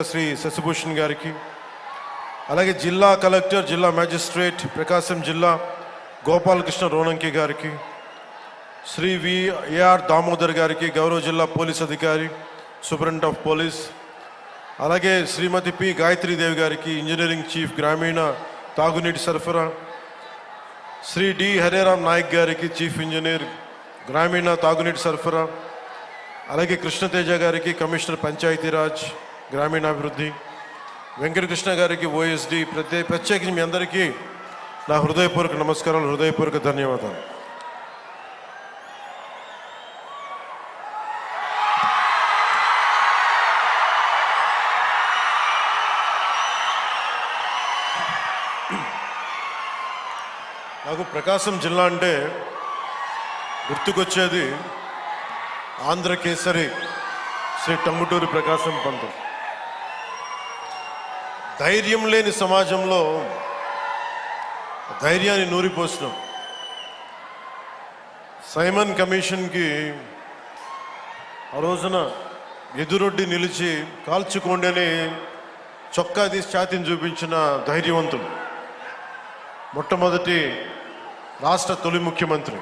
శ్రీ శశిభూషణ్ గారికి అలాగే జిల్లా కలెక్టర్ జిల్లా మ్యాజిస్ట్రేట్ ప్రకాశం జిల్లా గోపాలకృష్ణ రోణంకి గారికి శ్రీ విఏఆర్ దామోదర్ గారికి గౌరవ జిల్లా పోలీస్ అధికారి సూపరింట్ ఆఫ్ పోలీస్ అలాగే శ్రీమతి పి గాయత్రీదేవి గారికి ఇంజనీరింగ్ చీఫ్ గ్రామీణ తాగునీటి సరఫరా శ్రీ డి హరేరామ్ నాయక్ గారికి చీఫ్ ఇంజనీర్ గ్రామీణ తాగునీటి సరఫరా అలాగే కృష్ణతేజ గారికి కమిషనర్ పంచాయతీరాజ్ గ్రామీణాభివృద్ధి. వెంకటకృష్ణ గారికి ఓఎస్డి ప్రత్యేక ప్రత్యేకించి మీ అందరికీ నా హృదయపూర్వక నమస్కారాలు హృదయపూర్వక ధన్యవాదాలు. నాకు ప్రకాశం జిల్లా అంటే గుర్తుకొచ్చేది ఆంధ్ర కేసరి శ్రీ టంగుటూరి ప్రకాశం పంతం ధైర్యం లేని సమాజంలో ధైర్యాన్ని నూరిపోసినాం. సైమన్ కమిషన్కి ఆ రోజున ఎదురొడ్డి నిలిచి కాల్చుకోండి అని చొక్కా తీసి ఛాతిని చూపించిన ధైర్యవంతుడు. మొట్టమొదటి రాష్ట్ర తొలి ముఖ్యమంత్రి.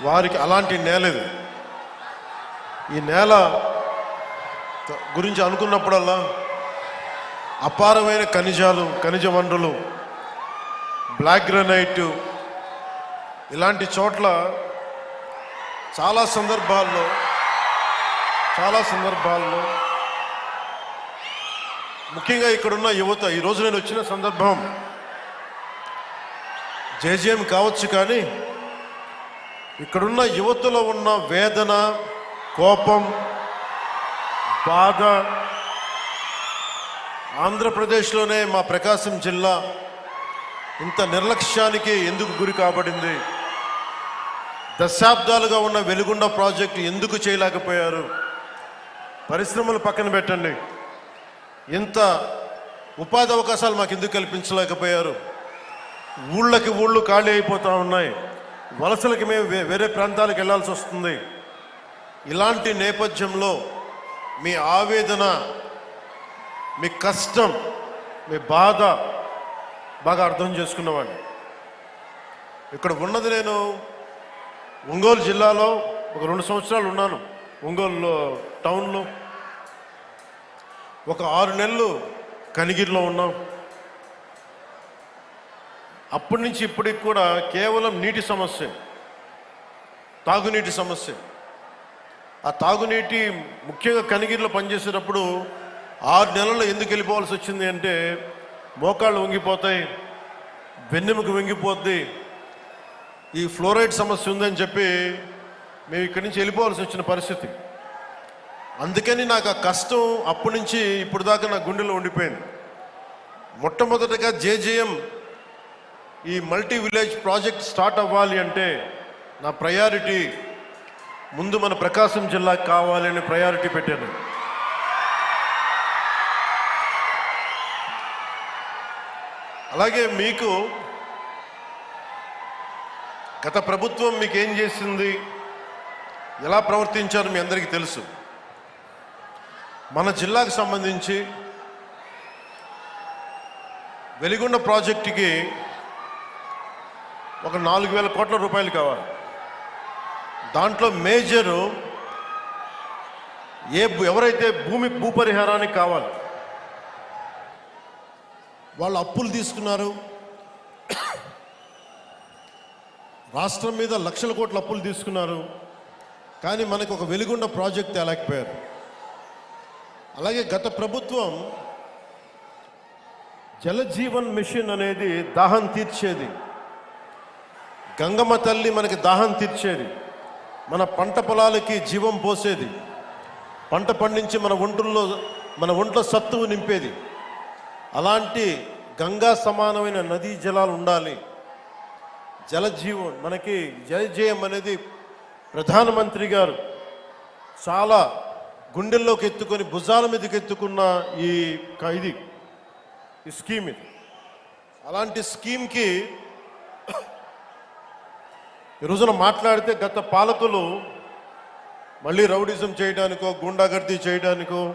వారికి అలాంటి నేలది ఈ నేల గురించి అనుకున్నప్పుడల్లా అపారమైన ఖనిజాలు ఖనిజ వనరులు బ్లాక్ గ్రనైట్ ఇలాంటి చోట్ల చాలా సందర్భాల్లో చాలా సందర్భాల్లో ముఖ్యంగా ఇక్కడున్న యువత ఈ నేను వచ్చిన సందర్భం జేజేఎం కావచ్చు కానీ ఇక్కడున్న యువతలో ఉన్న వేదన కోపం బాధ ఆంధ్రప్రదేశ్లోనే మా ప్రకాశం జిల్లా ఇంత నిర్లక్ష్యానికి ఎందుకు గురి కాబడింది? దశాబ్దాలుగా ఉన్న వెలుగుండ ప్రాజెక్టు ఎందుకు చేయలేకపోయారు? పరిశ్రమలు పక్కన పెట్టండి. ఇంత ఉపాధి అవకాశాలు మాకు ఎందుకు కల్పించలేకపోయారు? ఊళ్ళకి ఊళ్ళు ఖాళీ అయిపోతూ ఉన్నాయి. వలసలకి మేము వే- వేరే ప్రాంతాలకు వెళ్ళాల్సి వస్తుంది. ఇలాంటి నేపథ్యంలో మీ ఆవేదన మీ కష్టం మీ బాధ బాగా అర్థం చేసుకున్నవాడిని. ఇక్కడ ఉన్నది నేను ఒంగోలు జిల్లాలో ఒక రెండు సంవత్సరాలు ఉన్నాను ఒంగోలు టౌన్లో. ఒక ఆరు నెలలు కనిగిరిలో ఉన్నాం. అప్పటి నుంచి ఇప్పటికి కూడా కేవలం నీటి సమస్య తాగునీటి సమస్య. ఆ తాగునీటి ముఖ్యంగా కనిగిరిలో పనిచేసేటప్పుడు ఆరు నెలల్లో ఎందుకు వెళ్ళిపోవాల్సి వచ్చింది అంటే మోకాళ్ళు వంగిపోతాయి వెన్నెముక వంగిపోద్ది ఈ ఫ్లోరైడ్ సమస్య ఉందని చెప్పి మేము ఇక్కడి నుంచి వెళ్ళిపోవాల్సి వచ్చిన పరిస్థితి. అందుకని నాకు ఆ కష్టం అప్పటి నుంచి ఇప్పుడు దాకా నా గుండెలో ఉండిపోయింది. మొట్టమొదటగా జేజేఎం ఈ మల్టీ విలేజ్ ప్రాజెక్ట్ స్టార్ట్ అవ్వాలి అంటే నా ప్రయారిటీ ముందు మన ప్రకాశం జిల్లాకి కావాలి అని ప్రయారిటీ పెట్టాను. అలాగే మీకు గత ప్రభుత్వం మీకు ఏం చేసింది? ఎలా ప్రవర్తించారో మీ అందరికీ తెలుసు. మన జిల్లాకు సంబంధించి వెలిగొండ ప్రాజెక్టుకి ఒక నాలుగు వేల కోట్ల రూపాయలు కావాలి. దాంట్లో మేజరు ఏ ఎవరైతే భూమి భూపరిహారానికి కావాలి వాళ్ళు అప్పులు తీసుకున్నారు. రాష్ట్రం మీద లక్షల కోట్ల అప్పులు తీసుకున్నారు. కానీ మనకు ఒక వెలుగుండ ప్రాజెక్ట్ తేలేకపోయారు. అలాగే గత ప్రభుత్వం జలజీవన్ మిషన్ అనేది దాహం తీర్చేది. గంగమ్మ తల్లి మనకి దాహం తీర్చేది. మన పంట పొలాలకి జీవం పోసేది. పంట పండించి మన ఒంట్లో మన ఒంట్లో సత్తువు నింపేది. అలాంటి గంగా సమానమైన నదీ జలాలు ఉండాలి. జలజీవం మనకి జలజయం అనేది ప్రధానమంత్రి గారు చాలా గుండెల్లోకి ఎత్తుకొని భుజాల మీదకి ఎత్తుకున్న ఈ క- ఇది ఈ స్కీమ్ ఇది. అలాంటి స్కీమ్కి ఈ రోజున మాట్లాడితే గత పాలకులు మళ్ళీ రౌడిజం చేయడానికో గుండాగర్దీ చేయడానికో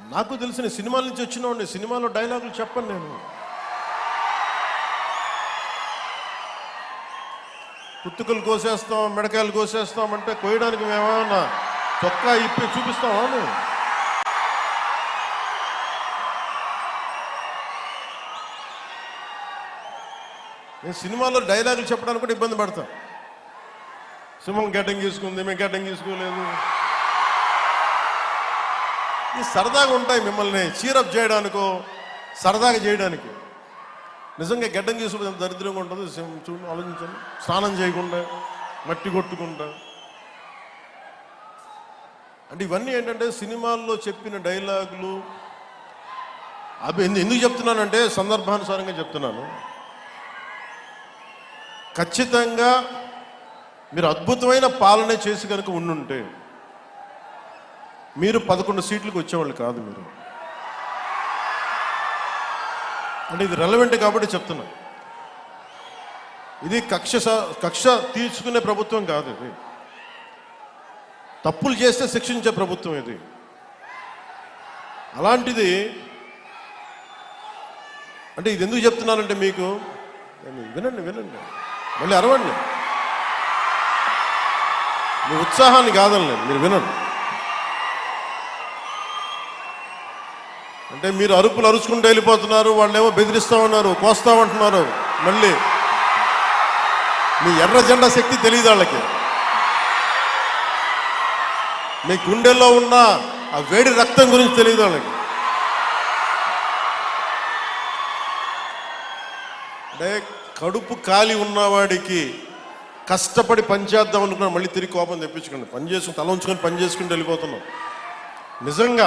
నాకు తెలిసిన సినిమాల నుంచి వచ్చినవాడిని సినిమాలో డైలాగులు చెప్పను నేను. కుత్తుకలు కోసేస్తాం మిడకాయలు కోసేస్తాం అంటే కోయడానికి మేమేమన్నా చొక్కా ఇప్పి చూపిస్తామా మేము? నేను సినిమాలో డైలాగులు చెప్పడానికి కూడా ఇబ్బంది పడతాను. సింహం గడ్డం తీసుకుంది మేము గడ్డం తీసుకోలేదు ఈ సరదాగా ఉంటాయి మిమ్మల్ని. చీరప్ చేయడానికో సరదాగా చేయడానికి. నిజంగా గడ్డం గీసుకుంటే ఎంత దరిద్రంగా ఉంటుంది చూడండి చూడు ఆలోచించండి. స్నానం చేయకుండా మట్టి కొట్టుకుంటా. అంటే ఇవన్నీ ఏంటంటే సినిమాల్లో చెప్పిన డైలాగులు. అవి ఎందుకు చెప్తున్నానంటే సందర్భానుసారంగా చెప్తున్నాను. ఖచ్చితంగా మీరు అద్భుతమైన పాలన చేసి కనుక ఉండుంటే మీరు పదకొండు సీట్లకు వచ్చేవాళ్ళు కాదు మీరు. అంటే ఇది రెలవెంట్ కాబట్టి చెప్తున్నా. ఇది కక్ష స- కక్ష తీర్చుకునే ప్రభుత్వం కాదు ఇది. తప్పులు చేస్తే శిక్షించే ప్రభుత్వం ఇది. అలాంటిది అంటే ఇది ఎందుకు చెప్తున్నానంటే మీకు వినండి వినండి మళ్ళీ అరవండి. మీ ఉత్సాహాన్ని కాదని మీరు వినండి. అంటే మీరు అరుపులు అరుచుకుంటూ వెళ్ళిపోతున్నారు వాళ్ళేమో బెదిరిస్తా ఉన్నారు కోస్తామంటున్నారు మళ్ళీ మీ ఎర్ర జెండా శక్తి తెలియదు వాళ్ళకి. మీ గుండెల్లో ఉన్న ఆ వేడి రక్తం గురించి తెలియదు వాళ్ళకి. అంటే కడుపు కాలి ఉన్నవాడికి కష్టపడి పనిచేద్దాం అనుకున్నా మళ్ళీ తిరిగి కోపం తెప్పించుకోండి పని చేసుకుని తల ఉంచుకొని పని చేసుకుంటూ వెళ్ళిపోతున్నాం. నిజంగా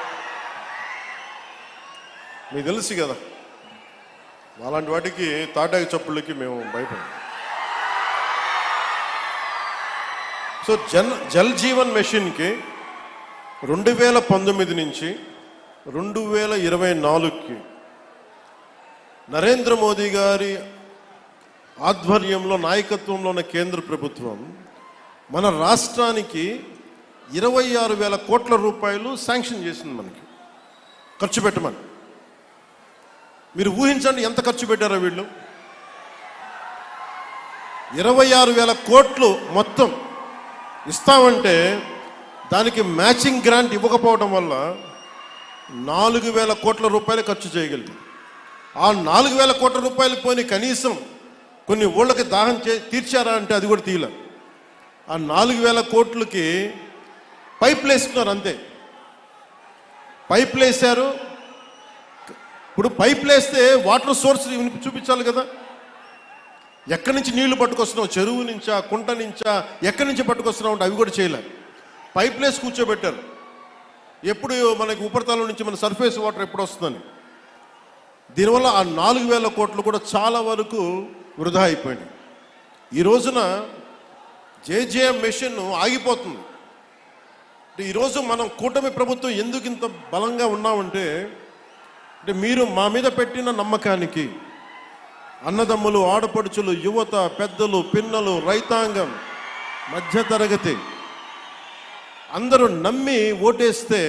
మీకు తెలుసు కదా అలాంటి వాటికి తాటాకి చప్పుళ్ళకి మేము భయపడం సో జన్ జల్ జీవన్ మెషిన్కి రెండు వేల పంతొమ్మిది నుంచి రెండు వేల ఇరవై నాలుగుకి నరేంద్ర మోదీ గారి ఆధ్వర్యంలో నాయకత్వంలో ఉన్న కేంద్ర ప్రభుత్వం మన రాష్ట్రానికి ఇరవై ఆరు వేల కోట్ల రూపాయలు శాంక్షన్ చేసింది మనకి. ఖర్చు పెట్టమని. మీరు ఊహించండి ఎంత ఖర్చు పెట్టారో వీళ్ళు? ఇరవై ఆరు వేల కోట్లు మొత్తం ఇస్తామంటే దానికి మ్యాచింగ్ గ్రాంట్ ఇవ్వకపోవడం వల్ల నాలుగు వేల కోట్ల రూపాయలు ఖర్చు చేయగలిగాం. ఆ నాలుగు వేల కోట్ల రూపాయలు పోని కనీసం కొన్ని ఊళ్ళకి దాహం చే తీర్చారా అంటే అది కూడా తీయలే ఆ నాలుగు వేల కోట్లకి పైప్లు వేసుకున్నారు అంతే. పైప్లు వేశారు ఇప్పుడు పైపులు వేస్తే వాటర్ సోర్స్ చూపించాలి కదా. ఎక్కడి నుంచి నీళ్ళు పట్టుకొస్తున్నావు? చెరువు నుంచా కుంట నుంచా ఎక్కడి నుంచి పట్టుకొస్తున్నావు అంటే అవి కూడా చేయలేదు పైప్లేస్ వేసి కూర్చోబెట్టారు. ఎప్పుడు మనకి ఉపరితలం నుంచి మన సర్ఫేస్ వాటర్ ఎప్పుడు వస్తుందని. దీనివల్ల ఆ నాలుగు వేల కోట్లు కూడా చాలా వరకు వృధా అయిపోయినాయి. ఈ రోజున జేజేఎం మెషిన్ ఆగిపోతుంది. అంటే ఈరోజు మనం కూటమి ప్రభుత్వం ఎందుకు ఇంత బలంగా ఉన్నామంటే అంటే మీరు మా మీద పెట్టిన నమ్మకానికి అన్నదమ్ములు ఆడపడుచులు యువత పెద్దలు పిన్నలు రైతాంగం మధ్యతరగతి అందరూ నమ్మి ఓటేస్తే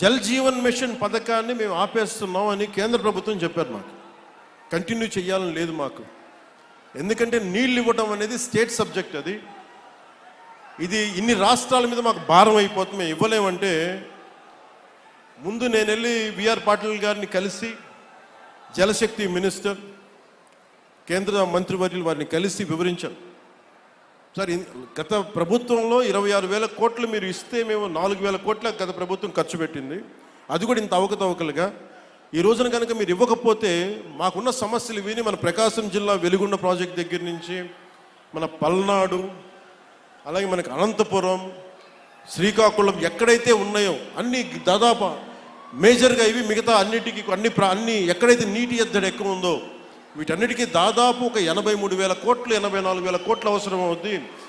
జల్ జీవన్ మిషన్ పథకాన్ని మేము ఆపేస్తున్నాం అని కేంద్ర ప్రభుత్వం చెప్పారు మాకు. కంటిన్యూ చేయాలని లేదు మాకు. ఎందుకంటే నీళ్ళు ఇవ్వడం అనేది స్టేట్ సబ్జెక్ట్ అది. ఇది ఇన్ని రాష్ట్రాల మీద మాకు భారం అయిపోతుంది. మేము ఇవ్వలేమంటే ముందు నేను వెళ్ళి విఆర్ పాటిల్ గారిని కలిసి జలశక్తి మినిస్టర్ కేంద్ర మంత్రివర్యులు వారిని కలిసి వివరించాను సార్ గత ప్రభుత్వంలో ఇరవై ఆరు వేల కోట్లు మీరు ఇస్తే మేము నాలుగు వేల కోట్ల గత ప్రభుత్వం ఖర్చు పెట్టింది. అది కూడా ఇంత అవకతవకలుగా. ఈ రోజున కనుక మీరు ఇవ్వకపోతే మాకున్న సమస్యలు విని మన ప్రకాశం జిల్లా వెలుగుండ ప్రాజెక్ట్ దగ్గర నుంచి మన పల్నాడు అలాగే మనకి అనంతపురం శ్రీకాకుళం ఎక్కడైతే ఉన్నాయో అన్ని దాదాపు మేజర్గా ఇవి మిగతా అన్నిటికీ అన్ని అన్ని ఎక్కడైతే నీటి ఎద్దడి ఎక్కువ ఉందో వీటన్నిటికీ దాదాపు ఒక ఎనభై మూడు వేల కోట్లు ఎనభై నాలుగు వేల కోట్లు అవసరం అవుద్ది.